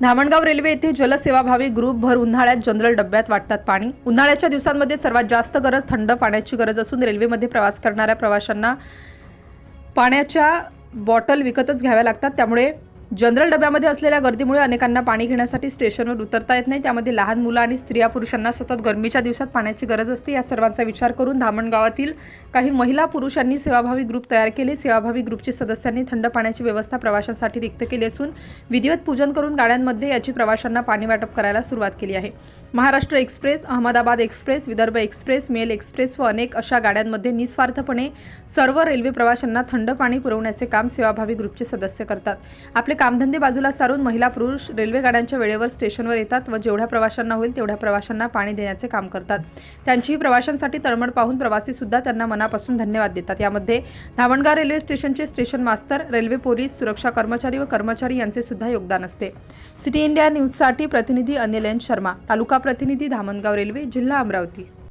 Dhamangaon railway येथे जलसेवाभावी group भर उन्हाळ्यात जनरल डब्यात वाटतात पाणी. उन्हाळ्याच्या दिवसांमध्ये सर्वात जास्त गरज थंड पाण्याची गरज असून रेल्वेमध्ये प्रवास करणाऱ्या प्रवाशांना पाण्याच्या बॉटल विकतच घ्याव्या लागतात. त्यामुळे जनरल डब्यामध्ये असलेल्या गर्दीमुळे अनेकांना पाणी घेण्यासाठी स्टेशनवर उतरता येत नाही. त्यामध्ये लहान मुलं आणि स्त्रिया पुरुषांना सतत गरमीच्या दिवसात पाण्याची गरज असते. या सर्वांचा विचार करून धामणगावातील काही महिला पुरुषांनी सेवाभावी ग्रुप तयार केले. सेवाभावी ग्रुपचे सदस्यांनी थंड पाण्याची व्यवस्था प्रवाशांसाठी रिक्त केली असून विधिवत पूजन करून गाड्यांमध्ये याची प्रवाशांना पाणी वाटप करायला सुरुवात केली आहे. Maharashtra express Ahmedabad express Vidarbha express mail express व अनेक अशा गाड्यांमध्ये निस्वार्थपणे सर्व रेल्वे प्रवाशांना थंड पाणी पुरवण्याचे काम सेवाभावी ग्रुपचे सदस्य करतात. आपले कामधंदे बाजूला सारून महिला पुरुष रेल्वे गाड्यांच्या वेळेवर स्टेशनवर येतात व जेवढ्या प्रवाशांना होईल तेवढ्या प्रवाशांना पाणी देण्याचे काम करतात. त्यांचीही प्रवाशांसाठी तळमळ पाहून प्रवासी सुद्धा त्यांना मनापासून धन्यवाद देतात. यामध्ये धावणगाव रेल्वे स्टेशनचे स्टेशन मास्तर रेल्वे पोलीस सुरक्षा कर्मचारी व कर्मचारी यांचे सुद्धा योगदान असते. सिटी इंडिया न्यूजसाठी प्रतिनिधी अनिल एन शर्मा तालुका प्रतिनिधी धामणगाव रेल्वे जिल्हा अमरावती.